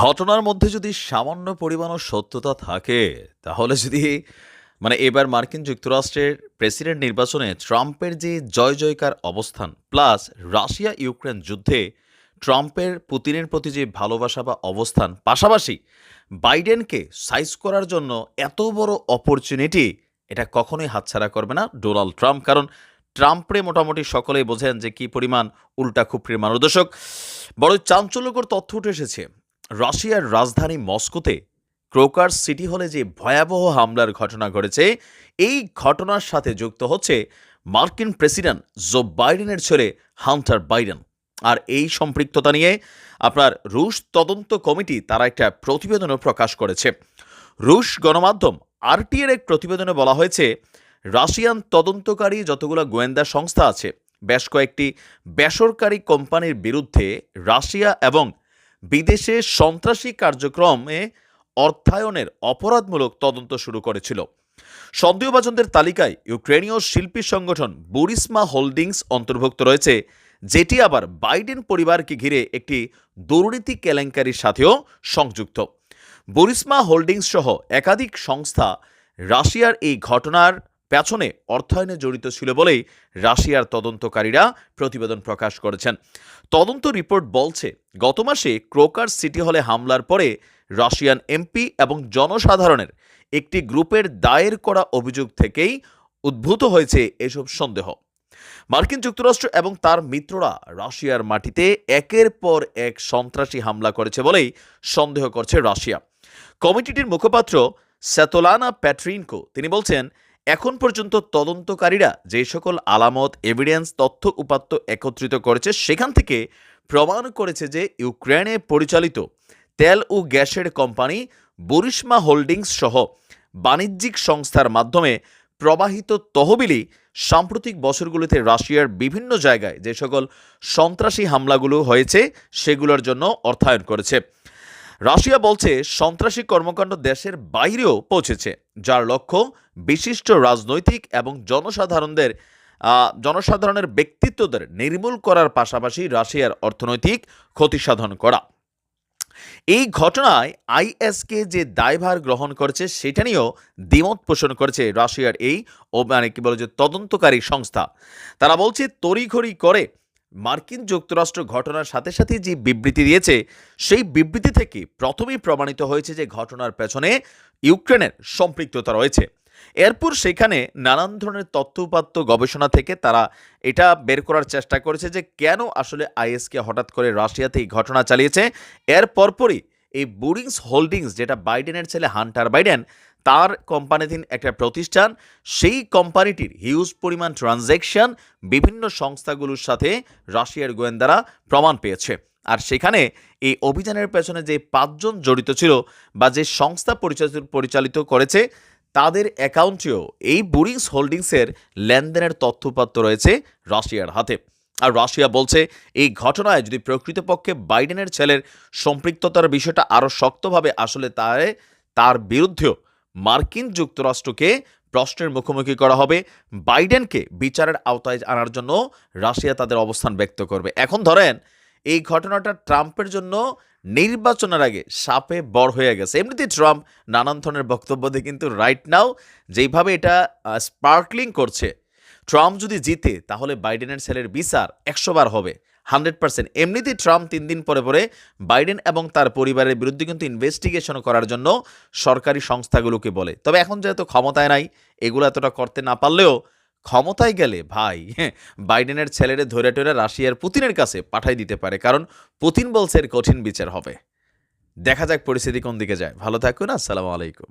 ঘটনার মধ্যে যদি সামান্য পরিমাণও সত্যতা থাকে, তাহলে যদি মানে এবার মার্কিন যুক্তরাষ্ট্রের প্রেসিডেন্ট নির্বাচনে ট্রাম্পের যে জয় জয়কার অবস্থান, প্লাস রাশিয়া ইউক্রেন যুদ্ধে ট্রাম্পের পুতিনের প্রতি যে ভালোবাসা বা অবস্থান, পাশাপাশি বাইডেনকে সাইজ করার জন্য এত বড় অপরচুনিটি, এটা কখনোই হাতছাড়া করবে না ডোনাল্ড ট্রাম্প। কারণ ট্রাম্পরে মোটামুটি সকলেই বোঝেন যে কি পরিমাণ উল্টা খুপড়ির মানুষ দর্শক বড় চাঞ্চল্যকর তথ্য উঠে এসেছে রাশিয়ার রাজধানী মস্কোতে ক্রোকার সিটি হলে যে ভয়াবহ হামলার ঘটনা ঘটেছে, এই ঘটনার সাথে যুক্ত হচ্ছে মার্কিন প্রেসিডেন্ট জো বাইডেনের ছেলে হান্টার বাইডেন। আর এই সম্পৃক্ততা নিয়ে আপনার রুশ তদন্ত কমিটি তারা একটা প্রতিবেদনও প্রকাশ করেছে। রুশ গণমাধ্যম আরটিএর এক প্রতিবেদনে বলা হয়েছে, রাশিয়ান তদন্তকারী যতগুলো গোয়েন্দা সংস্থা আছে, বেশ কয়েকটি বেসরকারি কোম্পানির বিরুদ্ধে রাশিয়া এবং বিদেশে সন্ত্রাসী কার্যক্রমে অর্থায়নের অপরাধমূলক তদন্ত শুরু করেছিল। সন্দেহভাজনদের তালিকায় ইউক্রেনীয় শিল্পী সংগঠন বুরিসমা হোল্ডিংস অন্তর্ভুক্ত রয়েছে, যেটি আবার বাইডেন পরিবারকে ঘিরে একটি দুর্নীতি কেলেঙ্কারির সাথেও সংযুক্ত। বুরিসমা হোল্ডিংস সহ একাধিক সংস্থা রাশিয়ার এই ঘটনার পেছনে অর্থায়নে জড়িত ছিল বলেই রাশিয়ার তদন্তকারীরা প্রতিবেদন প্রকাশ করেছেন। তদন্ত রিপোর্ট বলছে, গত মাসে ক্রোকার সিটি হলে হামলার পরে রাশিয়ান এমপি এবং জনসাধারণের একটি গ্রুপের দায়ের করা অভিযোগ থেকেই উদ্ভূত হয়েছে এসব সন্দেহ। মার্কিন যুক্তরাষ্ট্র এবং তার মিত্ররা রাশিয়ার মাটিতে একের পর এক সন্ত্রাসী হামলা করেছে বলেই সন্দেহ করছে রাশিয়া। কমিটিটির মুখপাত্র স্যাতোলানা প্যাট্রিনকো, তিনি বলছেন এখন পর্যন্ত তদন্তকারীরা যে সকল আলামত এভিডেন্স তথ্য উপাত্ত একত্রিত করেছে, সেখান থেকে প্রমাণ করেছে যে ইউক্রেনে পরিচালিত তেল ও গ্যাসের কোম্পানি বুরিসমা হোল্ডিংস সহ বাণিজ্যিক সংস্থার মাধ্যমে প্রবাহিত তহবিলই সাম্প্রতিক বছরগুলোতে রাশিয়ার বিভিন্ন জায়গায় যে সকল সন্ত্রাসী হামলাগুলো হয়েছে, সেগুলোর জন্য অর্থায়ন করেছে। রাশিয়া বলছে, সন্ত্রাসী কর্মকাণ্ড দেশের বাইরেও পৌঁছেছে, যার লক্ষ্য বিশিষ্ট রাজনৈতিক এবং জনসাধারণদের জনসাধারণের ব্যক্তিত্বদের নির্মূল করার পাশাপাশি রাশিয়ার অর্থনৈতিক ক্ষতিসাধন করা। এই ঘটনায় আইএসকে যে দায়ভার গ্রহণ করেছে, সেটা নিয়েও দ্বিমত পোষণ করেছে রাশিয়ার এই ও মানে কি বলে যে তদন্তকারী সংস্থা। তারা বলছে, তড়িঘড়ি করে মার্কিন যুক্তরাষ্ট্র ঘটনার সাথে সাথে যে বিবৃতি দিয়েছে, সেই বিবৃতি থেকে প্রথমেই প্রমাণিত হয়েছে যে ঘটনার পেছনে ইউক্রেনের সম্পৃক্ততা রয়েছে। এরপর সেখানে নানান ধরনের তথ্য উপাত্ত গবেষণা থেকে তারা এটা বের করার চেষ্টা করেছে যে কেন আসলে আইএসকে হঠাৎ করে রাশিয়াতে এই ঘটনা চালিয়েছে। এর পরপরই এই বোরিংস হোল্ডিংস যেটা বাইডেনের ছেলে হান্টার বাইডেন তার কোম্পানিধীন একটা প্রতিষ্ঠান। সেই কোম্পানিটির হিউজ পরিমাণ ট্রানজ্যাকশন বিভিন্ন সংস্থাগুলোর সাথে রাশিয়ার গোয়েন্দারা প্রমাণ পেয়েছে। আর সেখানে এই অভিযানের পেছনে যে পাঁচজন জড়িত ছিল বা যে সংস্থা পরিচালিত পরিচালিত করেছে, তাদের অ্যাকাউন্টেও এই বোরিংস হোল্ডিংসের লেনদেনের তথ্যপাত্র রয়েছে রাশিয়ার হাতে। আর রাশিয়া বলছে, এই ঘটনায় যদি প্রকৃতপক্ষে বাইডেনের ছেলের সম্পৃক্ততার বিষয়টা আরও শক্তভাবে আসলে তার তার বিরুদ্ধেও মার্কিন যুক্তরাষ্ট্রকে প্রশ্নের মুখোমুখি করা হবে, বাইডেনকে বিচারের আওতায় আনার জন্য রাশিয়া তাদের অবস্থান ব্যক্ত করবে। এখন ধরেন, এই ঘটনাটা ট্রাম্পের জন্য নির্বাচনের আগে সাপে বড় হয়ে গেছে। এমনিতেই ট্রাম্প নানান ধরনের বক্তব্য দিয়ে কিন্তু রাইট নাও যেইভাবে এটা স্পার্কলিং করছে ট্রাম্প যদি জিতে, তাহলে বাইডেনের ছেলের বিচার একশো বার হবে। Hundred percent. এমনিতেই ট্রাম্প তিন দিন পরে পরে বাইডেন এবং তার পরিবারের বিরুদ্ধে কিন্তু ইনভেস্টিগেশন করার জন্য সরকারি সংস্থাগুলোকে বলে। তবে এখন যেহেতু ক্ষমতায় নাই, এগুলো এতটা করতে না পারলেও ক্ষমতায় গেলে ভাই বাইডেনের ছেলেরে ধরে টরে রাশিয়ার পুতিনের কাছে পাঠাই দিতে পারে, কারণ পুতিন বলছে এর কঠিন বিচার হবে। দেখা যাক পরিস্থিতি কোন দিকে যায়। ভালো থাকুন, আসসালামু আলাইকুম।